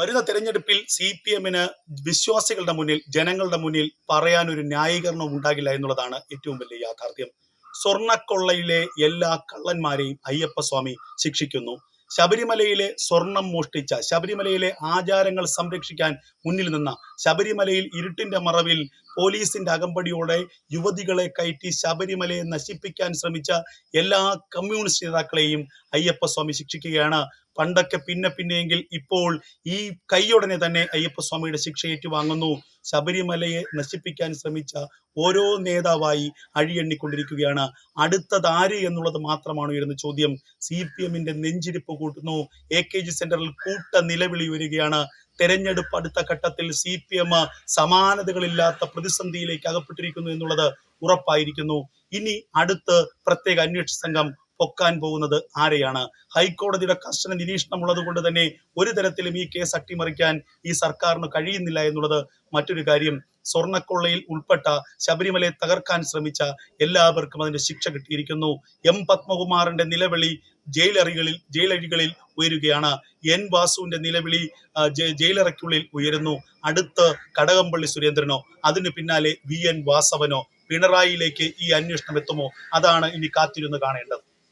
വരുന്ന തെരഞ്ഞെടുപ്പിൽ C P എമ്മിന് വിശ്വാസികളുടെ മുന്നിൽ ജനങ്ങളുടെ മുന്നിൽ പറയാൻ ഒരു ന്യായീകരണം ഉണ്ടാകില്ല എന്നുള്ളതാണ് ഏറ്റവും വലിയ യാഥാർത്ഥ്യം. സ്വർണക്കൊള്ളയിലെ എല്ലാ കള്ളന്മാരെയും അയ്യപ്പസ്വാമി ശിക്ഷിക്കുന്നു. ശബരിമലയിലെ സ്വർണം മോഷ്ടിച്ച ശബരിമലയിലെ ആചാരങ്ങൾ സംരക്ഷിക്കാൻ മുന്നിൽ നിന്ന ശബരിമലയിൽ ഇരുട്ടിന്റെ മറവിൽ പോലീസിന്റെ അകമ്പടിയോടെ യുവതികളെ കയറ്റി ശബരിമലയെ നശിപ്പിക്കാൻ ശ്രമിച്ച എല്ലാ കമ്മ്യൂണിസ്റ്റ് നേതാക്കളെയും അയ്യപ്പസ്വാമി ശിക്ഷിക്കുകയാണ് പണ്ടൊക്കെ പിന്നെ പിന്നെയെങ്കിൽ ഇപ്പോൾ ഈ കൈയുടനെ തന്നെ അയ്യപ്പസ്വാമിയുടെ ശിക്ഷ ഏറ്റുവാങ്ങുന്നു. ശബരിമലയെ നശിപ്പിക്കാൻ ശ്രമിച്ച ഓരോ നേതാവായി അഴിയെണ്ണിക്കൊണ്ടിരിക്കുകയാണ്. അടുത്തത് ആര് എന്നുള്ളത് മാത്രമാണ് ഉയരുന്ന ചോദ്യം. സി പി എമ്മിന്റെ നെഞ്ചിരിപ്പ് കൂട്ടുന്നു. എ കെ ജി സെന്ററിൽ കൂട്ട നിലവിളി വരികയാണ് തെരഞ്ഞെടുപ്പ് അടുത്ത ഘട്ടത്തിൽ സി പി എം സമാനതകളില്ലാത്ത പ്രതിസന്ധിയിലേക്ക് അകപ്പെട്ടിരിക്കുന്നു എന്നുള്ളത് ഉറപ്പായിരിക്കുന്നു. ഇനി അടുത്ത് പ്രത്യേക അന്വേഷണ സംഘം പൊക്കാൻ പോകുന്നത് ആരെയാണ്? ഹൈക്കോടതിയുടെ കർശന നിരീക്ഷണം ഉള്ളത് കൊണ്ട് തന്നെ ഒരു തരത്തിലും ഈ കേസ് അട്ടിമറിക്കാൻ ഈ സർക്കാരിന് കഴിയുന്നില്ല എന്നുള്ളത് മറ്റൊരു കാര്യം. സ്വർണക്കൊള്ളയിൽ ഉൾപ്പെട്ട ശബരിമലയെ തകർക്കാൻ ശ്രമിച്ച എല്ലാവർക്കും അതിന്റെ ശിക്ഷ കിട്ടിയിരിക്കുന്നു. എം പത്മകുമാറിന്റെ നിലവിളി ജയിലറികളിൽ ജയിലഴികളിൽ ഉയരുകയാണ്. എൻ വാസുവിന്റെ നിലവിളി ജയിലറയ്ക്കുള്ളിൽ ഉയരുന്നു. അടുത്ത് കടകംപള്ളി സുരേന്ദ്രനോ അതിന് പിന്നാലെ വി എൻ വാസവനോ പിണറായിയിലേക്ക് ഈ അന്വേഷണം എത്തുമോ? അതാണ് ഇനി കാത്തിരുന്ന് കാണേണ്ടത്.